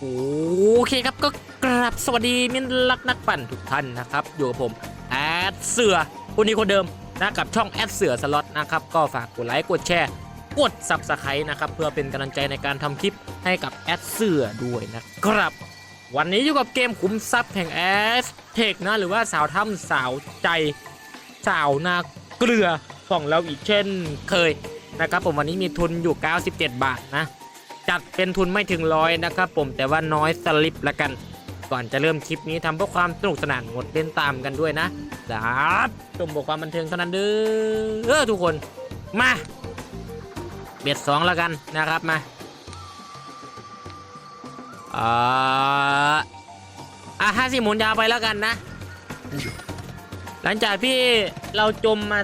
โอเคครับก็กราบสวัสดีมินลักนักปั่นทุกท่านนะครับ อยู่กับผมแอดเสือคนนี้คนเดิมนะกับช่องแอดเสือสล็อตนะครับ ก็ฝากกดไลค์กดแชร์กด Subscribe นะครับเพื่อเป็นกำลังใจในการทำคลิปให้กับแอดเสือด้วยนะครับ วันนี้อยู่กับเกมขุมทรัพย์แห่งแอสเทคนะหรือว่าสาวถ้ำสาวใจสาวนาเกลือของเราอีกเช่นเคยนะครับผมวันนี้มีทุนอยู่ 97 บาทนะ จัดเป็นทุนไม่ถึงร้อยนะครับผมแต่ว่าน้อยสลิปละกัน ก่อนจะเริ่มคลิปนี้ทำเพื่อความสนุกสนานงดเล่นตามกันด้วยนะรับชมบวกความบันเทิงเท่านั้นเด้อเออทุกคนมาเบ็ดสองแล้วกันนะครับมาอ่าอะห้าสิหมุนยาวไปแล้วกันนะ หลังจากที่เราจมมา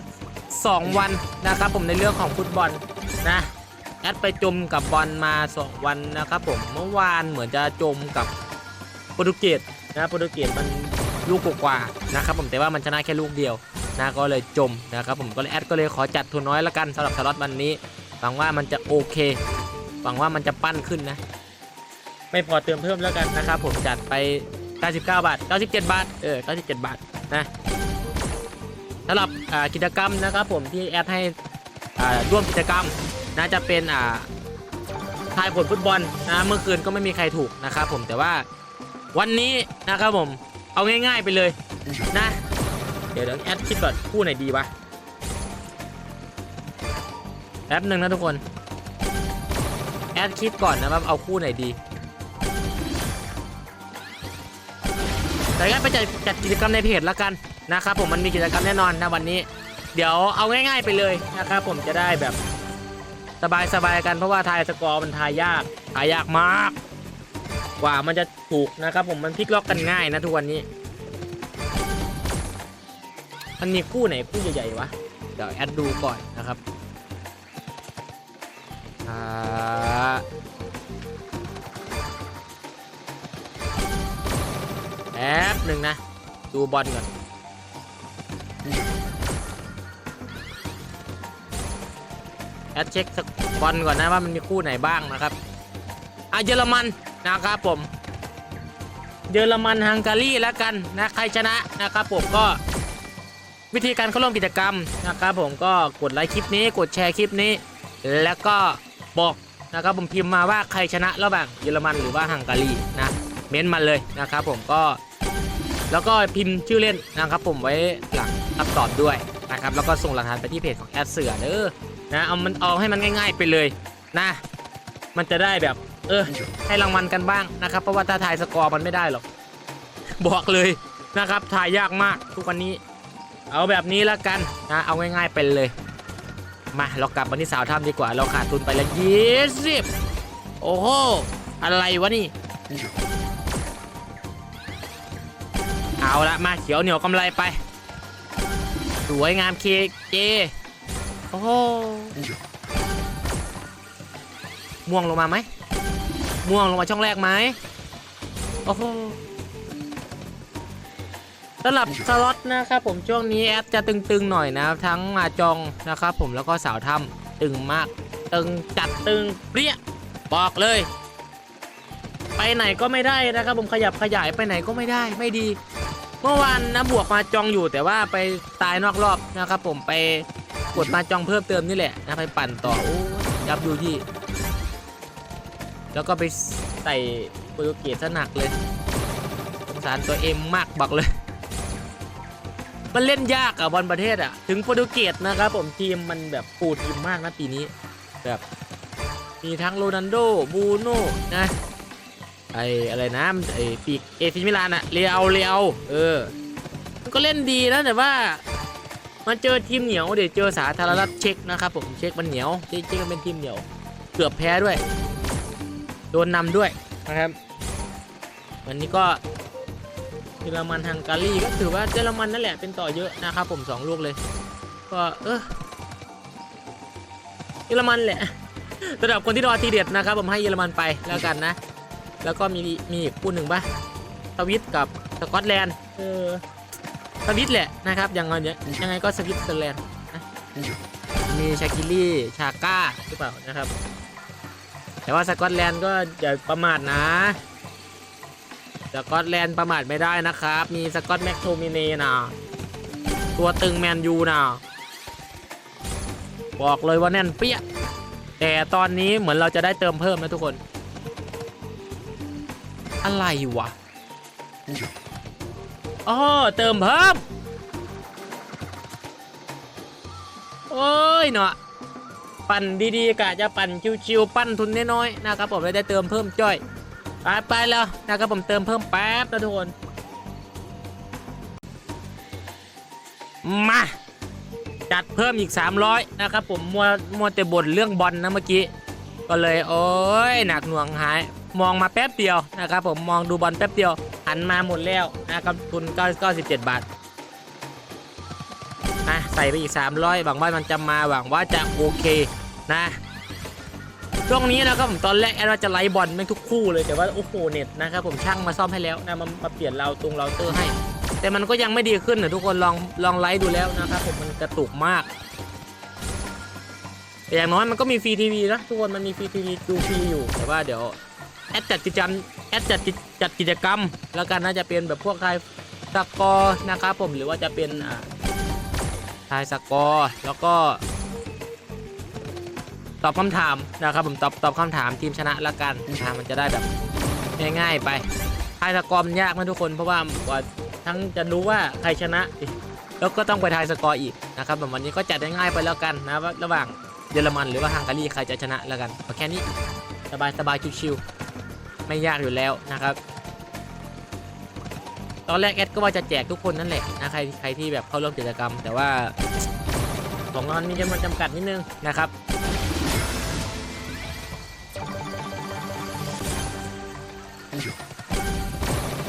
2 วันนะครับผมในเรื่องของฟุตบอลนะ แอดไปจมกับบอลมา2วันนะครับผมเมื่อวานเหมือนจะจมกับโปรตุเกสนะโปรตุเกสมันลูกกว่าๆนะครับผมแต่ว่ามันชนะแค่ลูกเดียวนะก็เลยจมนะครับผมก็เลยแอดก็เลยขอจัดทุนน้อยละกันสำหรับสล็อตวันนี้หวังว่ามันจะโอเคหวังว่ามันจะปั้นขึ้นนะ ไม่พอเติมเพิ่มแล้วกันนะครับผมจัดไป 99 บาท 97 บาทเออ97 บาทนะสำหรับกิจกรรมนะครับผมที่แอดให้ร่วมกิจกรรม นะจะเป็นอ่าทายผลฟุตบอลนะเมื่อคืนก็ไม่มีใครถูกนะครับผมแต่ว่าวันนี้นะครับผมเอาง่าย ๆไปเลยนะ เดี๋ยวเดี๋ยวแอดคิดก่อนคู่ไหนดีวะแป๊บหนึ่งนะทุกคน แอดคิดก่อนนะว่าเอาคู่ไหนดี แต่งั้นไปจัดจัดกิจกรรมในเพจล้วกันนะครับผมมันมีกิจกรรมแน่นอนนะวันนี้ เดี๋ยวเอาง่าย ๆไปเลยนะครับผมจะได้แบบ สบายๆกันเพราะว่าทายสกอร์มันทายยากทายยากมาก กว่ามันจะถูกนะครับผมมันพลิกล็อกกันง่ายนะทุกวันนี้มันมีคู่ไหนคู่ใหญ่ๆวะเดี๋ยวแอดดูก่อนนะครับอ่าแป๊บหนึ่งนะ ดูบอลก่อน แอดเช็คบอลก่อนนะว่ามันมีคู่ไหนบ้างนะครับอะเยอรมันนะครับผม เยอรมันฮังการีแล้วกันนะใครชนะนะครับผมก็วิธีการเข้าร่วมกิจกรรมนะครับผมก็กดไลค์คลิปนี้กดแชร์คลิปนี้ แล้วก็บอกนะครับผมพิมพ์มาว่าใครชนะระหว่างเยอรมันหรือว่าฮังการีนะเม้นต์มาเลยนะครับผมก็ แล้วก็พิมพ์ชื่อเล่นนะครับผมไว้หลังคำตอบด้วยนะครับแล้วก็ส่งหลักฐานไปที่เพจของแอดเสือเด้อ นะเอามันเอาให้มันง่าย ๆ ไปเลยนะ มันจะได้แบบ เออ ให้รางวัลกันบ้างนะครับ เพราะว่าถ้าทายสกอร์มันไม่ได้หรอกบอกเลยนะครับทายยากมากทุกวันนี้ เอาแบบนี้แล้วกันนะเอาง่ายๆไปเลย มาเรากลับมาที่สาวถ้ำดีกว่า เราขาดทุนไปแล้วยี่สิบโอ้โหอะไรวะนี่ เอาละมาเขียวเหนียวกำไรไป สวยงามเคเจ อ้โหม่วงลงมาไหมม่วงลงมาช่องแรกไหมโอ้โหสำหรับสล็อตนะครับผมช่วงนี้แอดจะตึงๆหน่อยนะทั้งมาจองนะครับผมแล้วก็สาวถ้ำตึงมาก ตึงจัดตึงเปรี้ยบอกเลย ไปไหนก็ไม่ได้นะครับผมขยับขยายไปไหนก็ไม่ได้ไม่ดี เมื่อวานนะบวกมาจองอยู่แต่ว่าไปตายนอกรอบนะครับผมไป กดมาจองเพิ่มเติมนี่แหละนะไปปั่นต่อโอ้ยับยูยี่แล้วก็ไปใส่โปรตุเกสซะหนักเลยสงสารตัวเอ็มมากบอกเลย มันเล่นยากอะบอลประเทศอะถึงโปรตุเกสนะครับผมทีมมันแบบปูทีมมากนะปีนี้ แบบมีทั้งโรนัลโดบูโน่นะไออะไรนะไอปีกเอฟิมิลานอะเรียวเรียวเออก็เล่นดีนะแต่ว่า มันเจอทีมเหนียวเดี๋ยวเจอสาธารณรัฐเช็กนะครับผมเช็กมันเหนียวเช็กเช็กมันเป็นทีมเหนียว เกือบแพ้ด้วย โดนนำด้วยนะครับ วันนี้ก็เยอรมันฮังการีก็ถือว่าเยอรมันนั่นแหละเป็นต่อเยอะนะครับผมสองลูกเลย ก็เออเยอรมันแหละสำหรับคนที่รอทีเด็ดนะครับ ผมให้เยอรมันไปแล้วกันนะ แล้วก็มีมีอีกคู่หนึ่งปะสวิตกับสกอตแลนด์เออ สวิตแหละนะครับยังไงเนี่ยยังไงก็สวิตเซอร์แลนด์นะมีชาคิลี่ชาก้าหรือเปล่านะครับ แต่ว่าสกอตแลนด์ก็อย่าประมาทนะสกอตแลนด์ประมาทไม่ได้นะครับ มีสกอตแม็กโทมิเน่นะตัวตึงแมนยูนะบอกเลยว่าแน่นเปี้ยแต่ตอนนี้เหมือนเราจะได้เติมเพิ่มนะทุกคน อะไรวะ อ๋อเติมเพิ่มโอ้ยเนาะปั่นดีๆกะจะปั่นชิวๆปั้นทุนน้อยๆนะครับผมเลยได้เติมเพิ่มจ้อยไปไปแล้วนะครับผมเติมเพิ่มแป๊บนะทุกคนมาจัดเพิ่มอีก 300 นะครับผมมัวมัวแต่บ่นเรื่องบอลนะเมื่อกี้ ก็เลยโอ้ยหนักหน่วงหาย มองมาแป๊บเดียวนะครับผมมองดูบอลแป๊บเดียว หันมาหมดแล้วนะครับทุน97 บาทอะใส่ไปอีก 300 หวังว่ามันจะมาหวังว่าจะโอเคนะ ช่วงนี้นะครับผมตอนแรกแอดว่าจะไลฟ์บอลแม่งทุกคู่เลยแต่ว่าโอ้โหเน็ตนะครับผมช่างมาซ่อมให้แล้วนะมามาเปลี่ยนเราตรงเราเตอร์ให้ แต่มันก็ยังไม่ดีขึ้นนะทุกคนลองลองไลฟ์ดูแล้วนะครับผมมันกระตุกมากแต่อย่างน้อยมันก็มีฟรีทีวีนะทุกคนมันมีฟรีทีวีดูฟรีอยู่แต่ว่าเดี๋ยว แอดจัดกิจกรรมแอดจัดจัดกิจกรรม แล้วกันน่าจะเป็นแบบพวกใครสกอร์นะครับผมหรือว่าจะเป็นอ่าทายสกอร์แล้วก็ ตอบคำถามนะครับผมตอบตอบคำถามทีมชนะละกันนะมันจะได้แบบง่ายๆไปทายสกอร์มันยากนะทุกคนเพราะว่าว่าทั้งจะรู้ว่าใครชนะ แล้วก็ต้องไปทายสกอร์อีกนะครับแบบวันนี้ก็จัดง่ายๆไปแล้วกันนะว่าระหว่างเยอรมันหรือว่าฮังการีใครจะชนะแล้วกันแค่นี้สบายสบายๆชิวๆ ไม่ยากอยู่แล้วนะครับ ตอนแรกแอดก็ว่าจะแจกทุกคนนั่นแหละนะใครใครที่แบบเข้าร่วมกิจกรรม แต่ว่าของเรามีจำนวนจำกัดนิดนึงนะครับ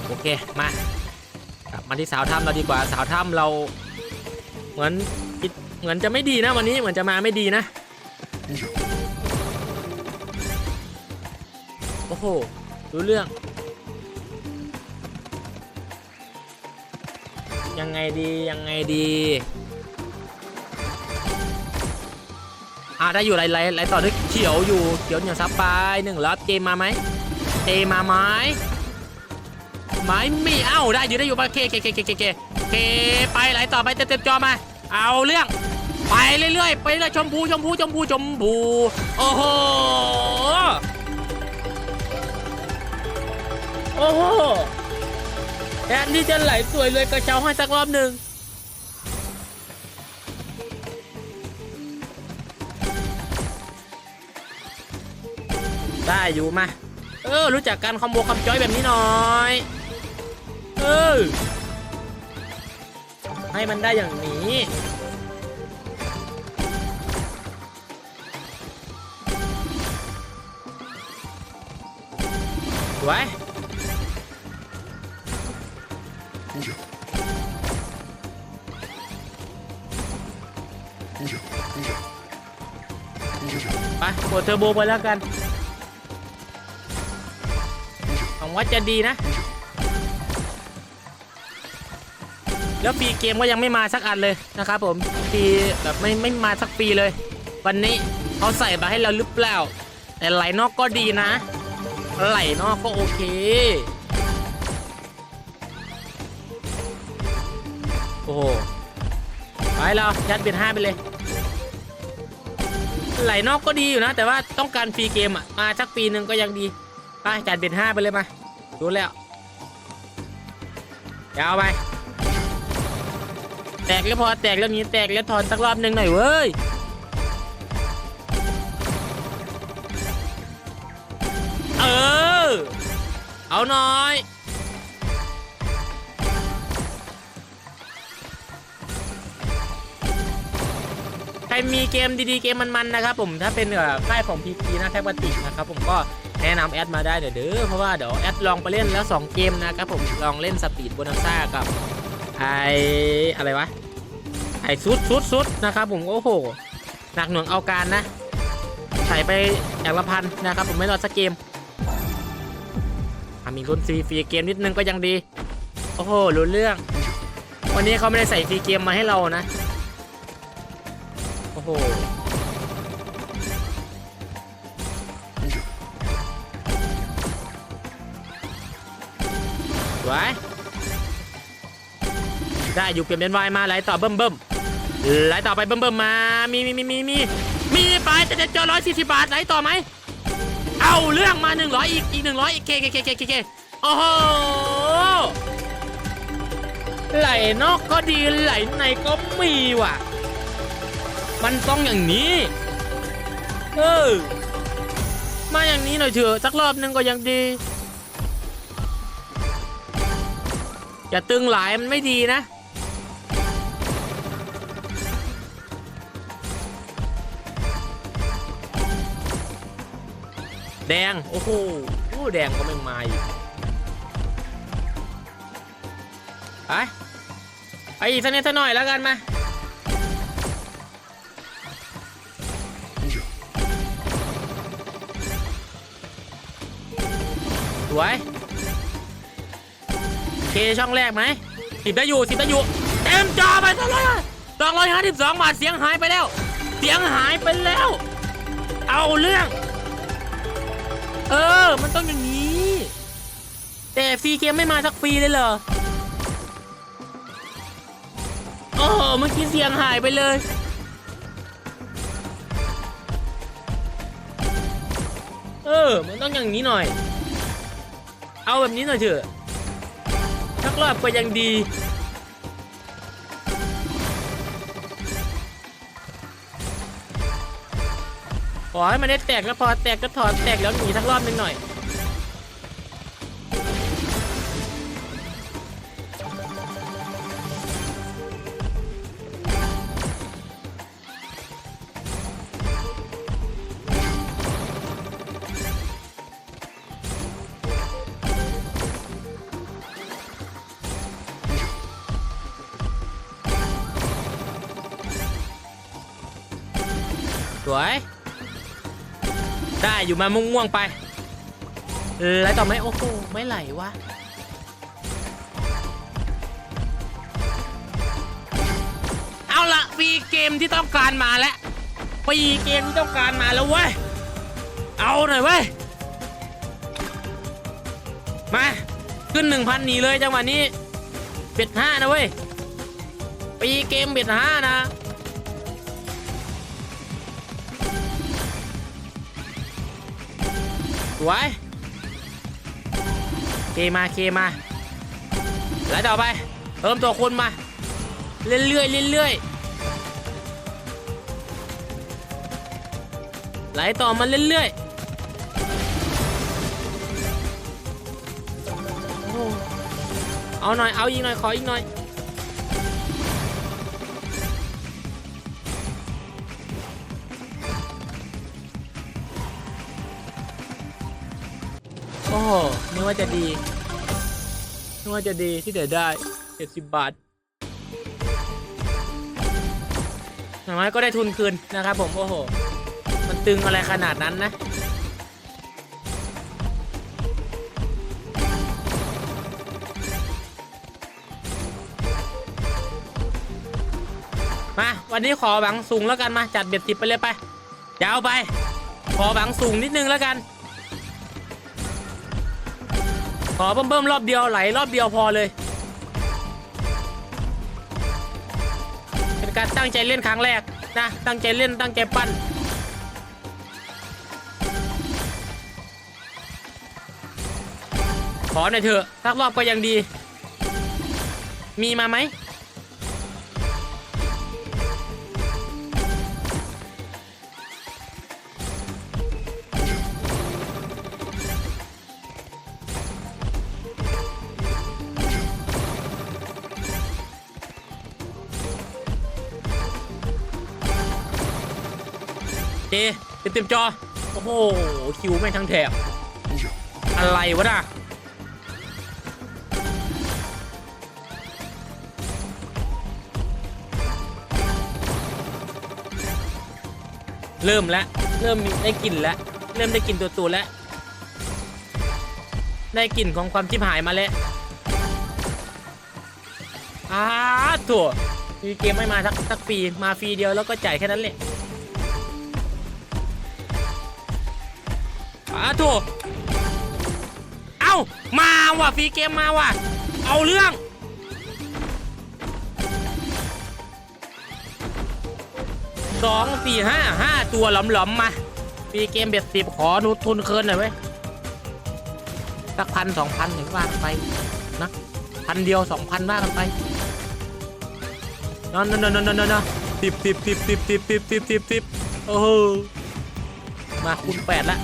โอเคมากลับมาที่สาวถ้ำเราดีกว่าสาวถ้ำเรา เหมือนเหมือนจะไม่ดีนะวันนี้เหมือนจะมาไม่ดีนะ โอ้โห รู้เรื่อง ยังไงดียังไงดีอ่าได้อยู่ไรไรไรต่อด้วยเขียวอยู่เขียวเหนียวซับไปหนึ่งรับเจมมาไหมเจมาไหมไม้มีเอ้าได้อยู่ได้อยู่ไปเคเคเคเคเคเคเคไปไหลต่อไปเต็มเต็มจอมา เอาเรื่อง ไปเรื่อยๆไปเรื่อยชมพูชมพูชมพูชมพูโอ้โห โอ้โหแทนที่จะไหลสวยเลยกระเช้าให้สักรอบหนึ่งได้อยู่มา เออ รู้จักการคอมโบคำจ้อยแบบนี้หน่อย เออ ให้มันได้อย่างนี้ สวย ไปกดเทอร์โบไปแล้วกันหวังว่าจะดีนะ แล้วฟรีเกมก็ยังไม่มาสักอันเลยนะครับผมฟรีแบบไม่ไม่มาสักปีเลย วันนี้เขาใส่มาให้เราหรือเปล่าแต่ไหลนอกก็ดีนะ ไหลนอกก็โอเคโอ้โหไปเรายัดเบียดห้าไปเลย ไหลนอกก็ดีอยู่นะ แต่ว่าต้องการฟรีเกมอะมาสักปีหนึ่งก็ยังดี ไปจัดเบียดห้าไปเลยมาดูแล้วยาวไป แตกแล้วพอแตกแล้วนี้แตกแล้วถอนสักรอบหนึ่งหน่อยเว้ยเออ เอาหน่อย รมีเกมดีๆเกมมันๆนะครับผมถ้าเป็นค่ายของ PP นะแท็กบัติกนะครับผมก็แนะนำแอดมาได้เดี๋ยวเด้อเพราะว่าเดี๋ยวแอดลองไปเล่นแล้ว 2 เกมนะครับผมลองเล่นสปีดโบนัสซ่ากับไออะไรวะไอซุดซุดซุดนะครับผมโอ้โหหนักหน่วงเอาการนะใส่ไปอย่างละพันนะครับผมไม่รอสักเกมมีรุ่นฟรีฟรีเกมนิดนึงก็ยังดี โอ้โหรู้เรื่อง วันนี้เขาไม่ได้ใส่ฟรีเกมมาให้เรานะ โหไสวยได้อยู่เปลี่ยนเป็นวายมาไหลต่อเบิ่มเบิ่มไหลต่อไปเบิ่มเบิ่มมา มีมีมีมีมีมีไปแต่จะเจอร้อยสี่สิบบาทไหลต่อไหมเอาเรื่องมาหนึ่งร้อยอีกอีกหนึ่งร้อยอีกเคเคเคเคเคเคโอ้โหไหลนอกก็ดีไหลในก็มีว่ะ มันต้องอย่างนี้ เออ มาอย่างนี้หน่อยเถอะสักรอบหนึงก็ยังดี อย่าตึงหลายมันไม่ดีนะ แดง โอ้โหโอ้แดงก็ไม่มาอีกไปไปอีกสักนิดสักหน่อยแล้วกันมา วยเคช่องแรกไหมสิบได้อยู่สิบได้อยู่ เต็มจอไปสองร้อยสองร้อยห้าสิบสองบาทเสียงหายไปแล้ว เสียงหายไปแล้ว เอาเรื่อง เออ มันต้องอย่างนี้ แต่ฟรีเกมไม่มาสักฟรีเลยเหรอโอ้โหเมื่อกี้เสียงหายไปเลยเออ มันต้องอย่างนี้หน่อย เอาแบบนี้หน่อยเถอะทักรอบก็ยังดี ขอให้มันได้แตกแล้วพอแตกก็ถอนแตกแล้วหนีทักรอบนึงหน่อย สวย ได้อยู่มาม่วงๆไป แล้วต่อไหมโอ้โหไม่ไหลวะเอาละปีเกมที่ต้องการมาแล้วปีเกมที่ต้องการมาแล้วเว้ยเอาหน่อยเว้ยมาขึ้นหนึ่งพันหนีเลยจังหวะนี้เบ็ดห้านะเว้ยปีเกมเบ็ดห้านะ สวยเคมาเคมาแล้วต่อไปเพิ่มตัวคุณมาเรื่อยเรื่อยๆเรื่อยๆไหลต่อมาเรื่อยๆเอาหน่อยเอาอีกหน่อยขออีกหน่อย นึกว่าจะดีนึกว่าจะดีที่เดี๋ยวได้เจ็ดสิบบาทอย่างน้อยก็ได้ทุนคืนนะครับผมโอ้โห มันตึงอะไรขนาดนั้นนะ มาวันนี้ขอหวังสูงแล้วกันมาจัดเบ็ดสิบไปเลยไปยาวไป ขอหวังสูงนิดนึงแล้วกัน ขอเบิ่มๆรอบเดียวไหลรอบเดียวพอเลย เป็นการตั้งใจเล่นครั้งแรกนะตั้งใจเล่นตั้งใจปั้นขอหน่อยเถอะสักรอบก็ยังดี มีมาไหม เจเต็มเต็มจอ โอ้โห คิวแม่งทั้งแถบ อะไรวะน่ะเริ่มแล้ว เริ่มได้กลิ่นแล้ว เริ่มได้กลิ่นตัวตัวๆแล้ว ได้กลิ่นของความชิบหายมาแล้วอ้าถั่วมีเกมไม่มาสักสักฟรีมาฟรีเดียวแล้วก็จ่ายแค่นั้นแหละ อาถูกเอาามาว่ะฟรีเกมมาว่ะ เอาเรื่อง สองสี่ห้าห้าตัวหลอมๆมาฟรีเกมเบ็ดสิบขอหนูทุนเคินหน่อยไหมสักพันสองพันถึงว่ากันไปนะพันเดียวสองพันว่ากันไปนอนนอนนอนนอนนอนสิบสิบสิบสิบสิบสิบสิบสิบสิบโอ้โหมาคูณแปดละ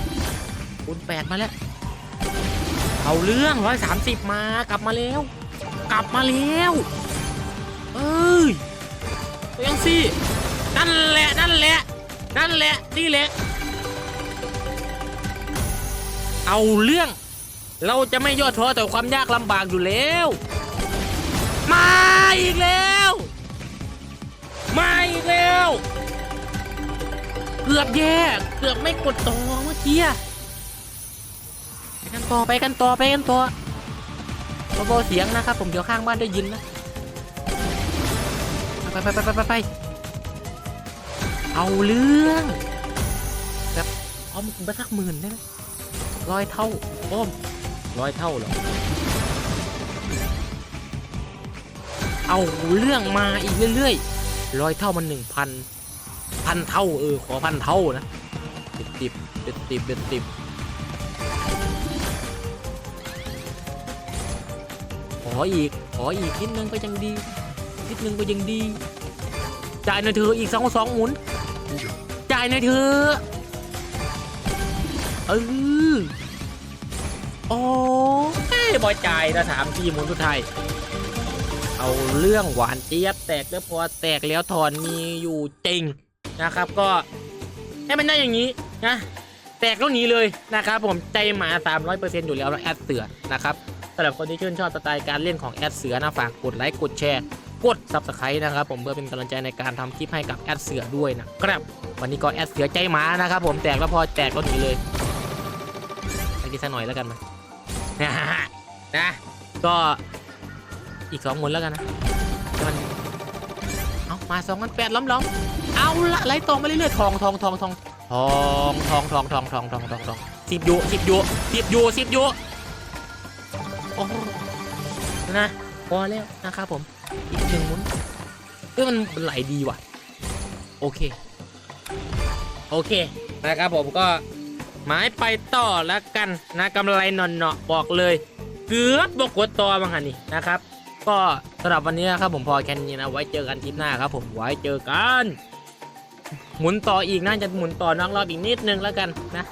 คูณแปดมาแล้ว เอาเรื่องร้อยสามสิบมากลับมาแล้ว กลับมาแล้วเอ้ยยังสินั่นแหละนั่นแหละนั่นแหละนี่แหละ เอาเรื่อง เราจะไม่ย่อท้อต่อความยากลำบากอยู่แล้ว มาอีกแล้ว มาอีกแล้ว เกือบแย่เกือบไม่กดต่อเมื่อกี้ กันต่อไปกันต่อไปกันต่อเบาๆเสียงนะครับ ผมเดี๋ยวข้างบ้านได้ยินนะไปไปไปไปไปไปเอาเรื่องแบบเอาไปสักหมื่นได้ไหมร้อยเท่าอ้มร้อยเท่าหรอเอาเรื่องมาอีกเรื่อยๆร้อยเท่ามันหนึ่งพันพันเท่าเออขอพันเท่านะเด็ดติบเด็ดติบเด็ดติบ ขออีก ขออีกนิดนึงก็ยังดี นิดนึงก็ยังดี จ่ายหน่อยเถออีกสองสองหมุน จ่ายหน่อยเถอเออโอ้ยบอยจ่ายนะสามทีหมุนสุดท้ายเอาเรื่องหวานเจี๊ยบแตกแล้วพอแตกแล้วถอนมีอยู่จริงนะครับ ก็ให้มันได้อย่างนี้นะแตกแล้วหนีเลยนะครับ ผมใจหมา300%อยู่แล้วแอดเสือนะครับ สำหรับคนที่ชื่นชอบสไตล์การเล่นของแอดเสือนะฝากกดไลค์กดแชร์กด subscribe นะครับผมเพื่อเป็นกำลังใจในการทำคลิปให้กับแอดเสือด้วยนะครับ วันนี้ก็แอดเสือใจหมานะครับผมแตกแล้วพอแตกก็หนีเลยไปกินสักหน่อยแล้วกันนะนะก็อีกสองหมุนแล้วกันนะให้มันเอามาสองพันแปดล้อมล้อมๆเอาละไล่ตรงมาเรื่อยๆทองทองทองทองทองทองทองทองทองทองทองทองสิบยูสิบยูสิบยูสิบยู อ้นะพอแล้วนะครับผม อีกหนึ่งหมุนเอ้ยมันไหลดีว่ะ โอเค โอเคนะครับผมก็หมายไปต่อแล้วกันนะกำไรหนอนเนาะบอกเลย เกือบบกดต่อบางหันนี่นะครับ ก็สำหรับวันนี้นะครับผมพอแค่นี้นะ ไว้เจอกันทริปหน้าครับผมไว้เจอกัน หมุนต่ออีกน่าจะหมุนต่อนอกรอบอีกนิดนึงแล้วกันนะ